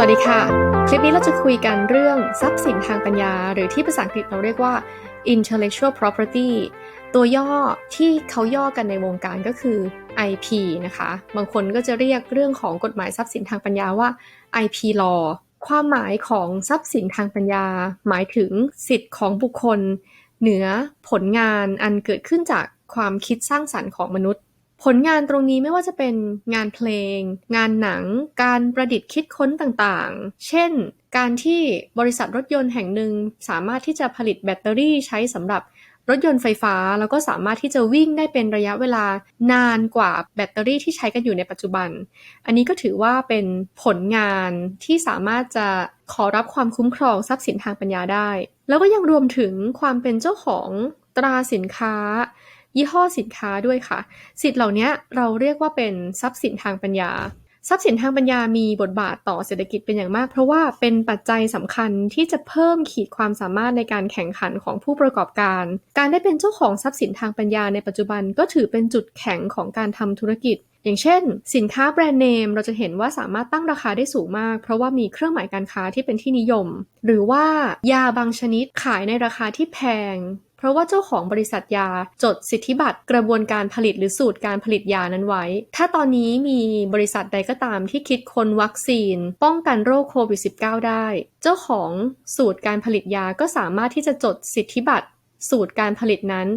สวัสดีค่ะ คลิปนี้เราจะคุยกันเรื่องทรัพย์สินทางปัญญา หรือที่ภาษาอังกฤษเราเรียกว่า intellectual property ตัวย่อที่เขาย่อกันในวงการก็คือ IP นะคะ บางคนก็จะเรียกเรื่องของกฎหมายทรัพย์สินทางปัญญาว่า IP law ความหมายของทรัพย์สินทางปัญญา หมายถึงสิทธิ์ของบุคคล เหนือผลงานอันเกิดขึ้นจากความคิดสร้างสรรค์ของมนุษย์ ผลงานตรงนี้ไม่ว่าจะเป็นงานเพลง งานหนัง การประดิษฐ์คิดค้นต่างๆ เช่น การที่บริษัทรถยนต์แห่งหนึ่งสามารถที่จะผลิตแบตเตอรี่ใช้สำหรับรถยนต์ไฟฟ้า แล้วก็สามารถที่จะวิ่งได้เป็นระยะเวลานานกว่าแบตเตอรี่ที่ใช้กันอยู่ในปัจจุบัน อันนี้ก็ถือว่าเป็นผลงานที่สามารถจะขอรับความคุ้มครองทรัพย์สินทางปัญญาได้ แล้วก็ยังรวมถึงความเป็นเจ้าของตราสินค้า ยี่ห้อสินค้าด้วยค่ะ สิทธิ์เหล่านี้เราเรียกว่าเป็นทรัพย์สินทางปัญญา ทรัพย์สินทางปัญญามีบทบาทต่อเศรษฐกิจเป็นอย่างมาก เพราะว่าเป็นปัจจัยสำคัญที่จะเพิ่มขีดความสามารถในการแข่งขันของผู้ประกอบการ การได้เป็นเจ้าของทรัพย์สินทางปัญญาในปัจจุบันก็ถือเป็นจุดแข็งของการทำธุรกิจอย่างเช่น สินค้าแบรนด์เนมเราจะเห็นว่าสามารถตั้งราคาได้สูงมาก เพราะว่ามีเครื่องหมายการค้าที่เป็นที่นิยม หรือว่ายาบางชนิดขายในราคาที่แพง เพราะว่าเจ้าของบริษัทยาจดสิทธิบัตรกระบวนการผลิตหรือสูตรการผลิตยานั้นไว้ ถ้าตอนนี้มีบริษัทใดก็ตามที่คิดค้นวัคซีน ป้องกันโรคโควิด -19 ได้ เจ้าของสูตรการผลิตยาก็สามารถที่จะจดสิทธิบัตรสูตรการผลิตนั้น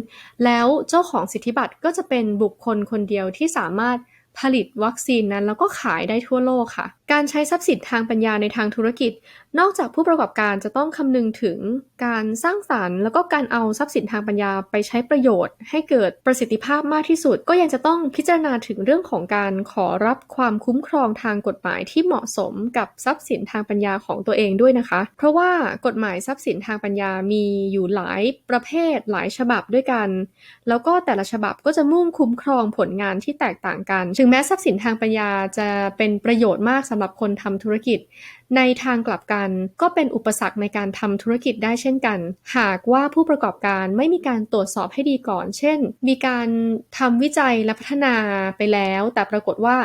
แล้วเจ้าของสิทธิบัตรก็จะเป็นบุคคลคนเดียวที่สามารถผลิตวัคซีนนั้นแล้วก็ขายได้ทั่วโลกค่ะ การใช้ทรัพย์สินทางปัญญาในทางธุรกิจ นอกจากผู้ประกอบการจะต้องคำนึงถึงการสร้างสารรค์ แล้วก็การเอาทรัพย์สินทางปัญญาไปใช้ประโยชน์ ให้เกิดประสิทธิภาพมากที่สุด ก็ยังจะต้องพิจารณาถึงเรื่องของการขอรับความคุ้มครองทางกฎหมายที่เหมาะสมกับทรัพย์สินทางปัญญาของตัวเองด้วยนะคะ เพราะว่ากฎหมายทรัพย์สินทางปัญญามีอยู่หลายประเภทหลายฉบับด้วยกัน แล้วก็แต่ละฉบับก็จะมุ่งคุ้มครองผลงานที่แตกต่างกัน ถึงแม้ทรัพย์สินทางปัญญาจะเป็นประโยชน์มากสำหรับคนทำธุรกิจ ในทางกลับกันก็เป็นอุปสรรคในการทำธุรกิจได้เช่นกัน หากว่าผู้ประกอบการไม่มีการตรวจสอบให้ดีก่อน เช่น มีการทำวิจัยและพัฒนาไปแล้ว แต่ปรากฏว่า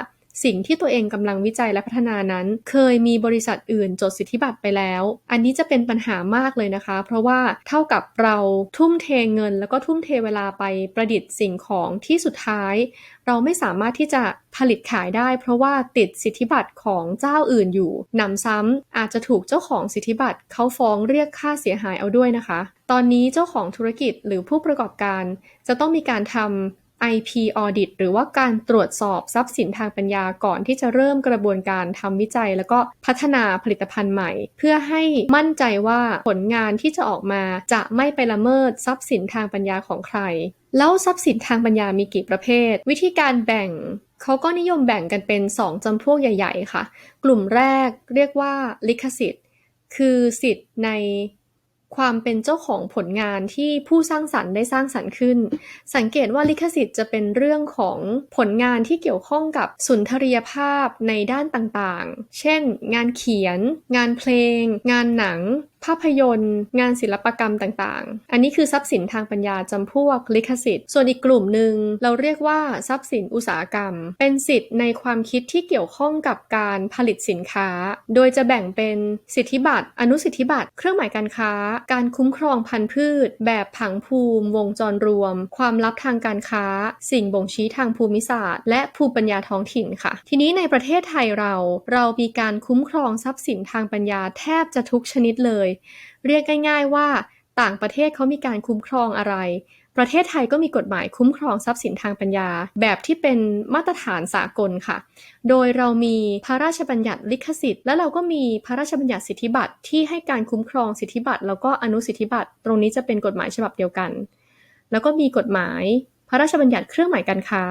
สิ่งที่ตัวเองกำลังวิจัยและพัฒนานั้น เคยมีบริษัทอื่นจดสิทธิบัตรไปแล้ว อันนี้จะเป็นปัญหามากเลยนะคะ เพราะว่าเท่ากับเราทุ่มเทเงิน แล้วก็ทุ่มเทเวลาไปประดิษฐ์สิ่งของที่สุดท้าย เราไม่สามารถที่จะผลิตขายได้ เพราะว่าติดสิทธิบัตรของเจ้าอื่นอยู่นำซ้ำอาจจะถูกเจ้าของสิทธิบัตรเขาฟ้องเรียกค่าเสียหายเอาด้วยนะคะ ตอนนี้เจ้าของธุรกิจหรือผู้ประกอบการ จะต้องมีการทำ IP audit หรือว่าการตรวจสอบทรัพย์สินทางปัญญาก่อนที่จะเริ่มกระบวนการทำวิจัย แล้วก็พัฒนาผลิตภัณฑ์ใหม่ เพื่อให้มั่นใจว่าผลงานที่จะออกมาจะไม่ไปละเมิดทรัพย์สินทางปัญญาของใคร แล้วทรัพย์สินทางปัญญามีกี่ประเภท วิธีการแบ่งเขาก็นิยมแบ่งกันเป็น 2จำพวกใหญ่ ๆ ค่ะ กลุ่มแรกเรียกว่าลิขสิทธิ์ คือสิทธิ์ใน ความเป็นเจ้าของผลงานที่ผู้สร้างสรรค์ได้สร้างสรรค์ขึ้น สังเกตว่าลิขสิทธิ์จะเป็นเรื่องของผลงานที่เกี่ยวข้องกับสุนทรียภาพในด้านต่างๆ เช่น งานเขียน งานเพลง งานหนังภาพยนตร์ งานศิลปกรรมต่างๆ อันนี้คือทรัพย์สินทางปัญญาจำพวกลิขสิทธิ์ ส่วนอีกกลุ่มหนึ่งเราเรียกว่าทรัพย์สินอุตสาหกรรม เป็นสิทธิ์ในความคิดที่เกี่ยวข้องกับการผลิตสินค้า โดยจะแบ่งเป็นสิทธิบัตร อนุสิทธิบัตร เครื่องหมายการค้า การคุ้มครองพันธุ์พืช แบบผังภูมิ วงจรรวม ความลับทางการค้า สิ่งบ่งชี้ทางภูมิศาสตร์ และภูมิปัญญาท้องถิ่นค่ะ ทีนี้ในประเทศไทยเรา เรามีการคุ้มครองทรัพย์สินทางปัญญาแทบจะทุกชนิดเลยเรียกง่าย ๆ ว่า ต่างประเทศเขามีการคุ้มครองอะไร ประเทศไทยก็มีกฎหมายคุ้มครองทรัพย์สินทางปัญญา แบบที่เป็นมาตรฐานสากลค่ะ โดยเรามีพระราชบัญญัติลิขสิทธิ์ และเราก็มีพระราชบัญญัติสิทธิบัตรที่ให้การคุ้มครองสิทธิบัตรแล้วก็อนุสิทธิบัตรตรงนี้จะเป็นกฎหมายฉบับเดียวกัน แล้วก็มีกฎหมาย พระราชบัญญัติเครื่องหมายการค้า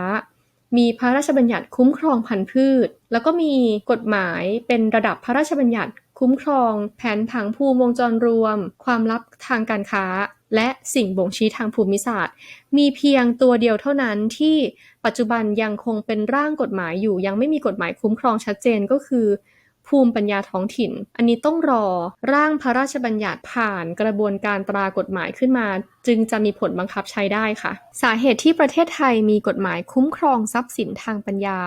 มีพระราชบัญญัติคุ้มครองพันธุ์พืช แล้วก็มีกฎหมายเป็นระดับพระราชบัญญัติ คุ้มครอง แผนผังภูมิวงจรรวม ความลับทางการค้า และสิ่งบ่งชี้ทางภูมิศาสตร์ มีเพียงตัวเดียวเท่านั้นที่ปัจจุบันยังคงเป็นร่างกฎหมายอยู่ ยังไม่มีกฎหมายคุ้มครองชัดเจนก็คือ ภูมิปัญญาท้องถิ่น อันนี้ต้องรอร่างพระราชบัญญัติผ่านกระบวนการตรากฎหมายขึ้นมา จึงจะมีผลบังคับใช้ได้ค่ะ สาเหตุที่ประเทศไทยมีกฎหมายคุ้มครองทรัพย์สินทางปัญญา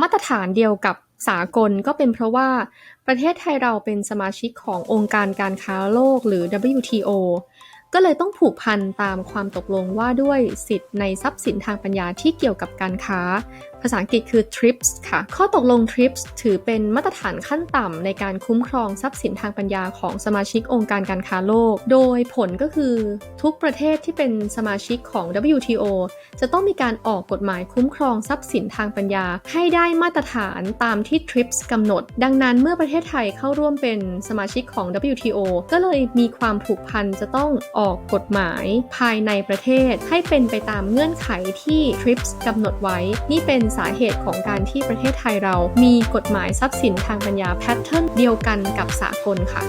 มาตรฐานเดียวกับ สากลก็เป็นเพราะว่า ประเทศไทยเราเป็นสมาชิกขององค์การการค้าโลกหรือ WTO ก็เลยต้องผูกพันตามความตกลงว่าด้วยสิทธิ์ในทรัพย์สินทางปัญญาที่เกี่ยวกับการค้า ภาษาอังกฤษคือ TRIPS ค่ะ ข้อตกลง TRIPS ถือเป็นมาตรฐานขั้นต่ำในการคุ้มครองทรัพย์สินทางปัญญาของสมาชิกองค์การการค้าโลก โดยผลก็คือทุกประเทศที่เป็นสมาชิกของ WTO จะต้องมีการออกกฎหมายคุ้มครองทรัพย์สินทางปัญญา ให้ได้มาตรฐานตามที่ TRIPS กำหนด ดังนั้นเมื่อประเทศไทยเข้าร่วมเป็นสมาชิกของ WTO ก็เลยมีความผูกพันจะต้องออกกฎหมายภายในประเทศให้เป็นไปตามเงื่อนไขที่ TRIPS กำหนดไว้ นี่เป็นสาเหตุของการที่ประเทศไทยเรามีกฎหมายทรัพย์สินทางปัญญาแพทเทิร์นเดียวกันกับสากลค่ะ